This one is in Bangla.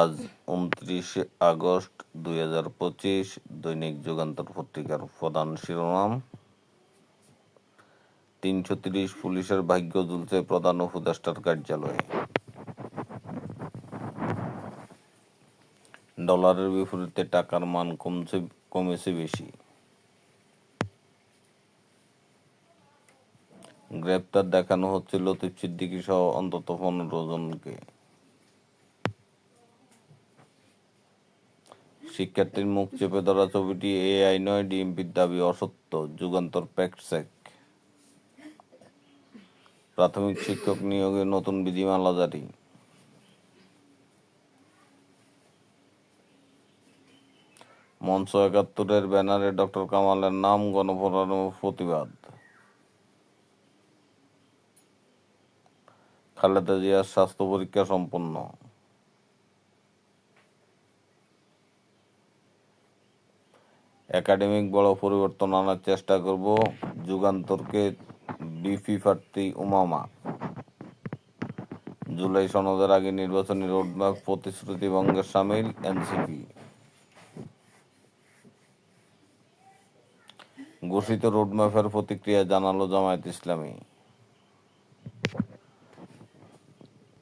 আজ উনত্রিশে আগস্ট দুই হাজার পঁচিশ দৈনিক যুগান্তর পত্রিকার প্রধান শিরোনাম। তিনশো তিরিশ পুলিশের ভাগ্য ঝুলছে প্রধান উপদেষ্টার কার্যালয়ে। ডলারের বিপরীতে টাকার মান কমছে, কমেছে বেশি। গ্রেপ্তার দেখানো হচ্ছে লতিফ সিদ্দিকী সহ অন্তত পনেরো জনকে। শিক্ষার্থীর মুখ চেপে ধরা ছবিটি এআই নয়, ডিএমপির দাবি অসত্য, যুগান্তর প্যাক্টসেক প্রাথমিক শিক্ষক নিয়োগে নতুন বিধিমালা জারি। মঞ্চ একাত্তরের ব্যানারে ডক্টর কামালের নাম গণপরানোর প্রতিবাদ। খালেদা জিয়ার স্বাস্থ্য পরীক্ষা সম্পন্ন। একাডেমিক বড় পরিবর্তন আনার চেষ্টা করব। যুগান্তরকে বিপি প্রার্থী উমামা। জুলাই সনদের আগে নির্বাচনী রোডম্যাপ প্রতিশ্রুতি ভঙ্গের সামিল এনসিপি। ঘোষিত রোডম্যাপের প্রতিক্রিয়া জানালো জামায়াত ইসলামী।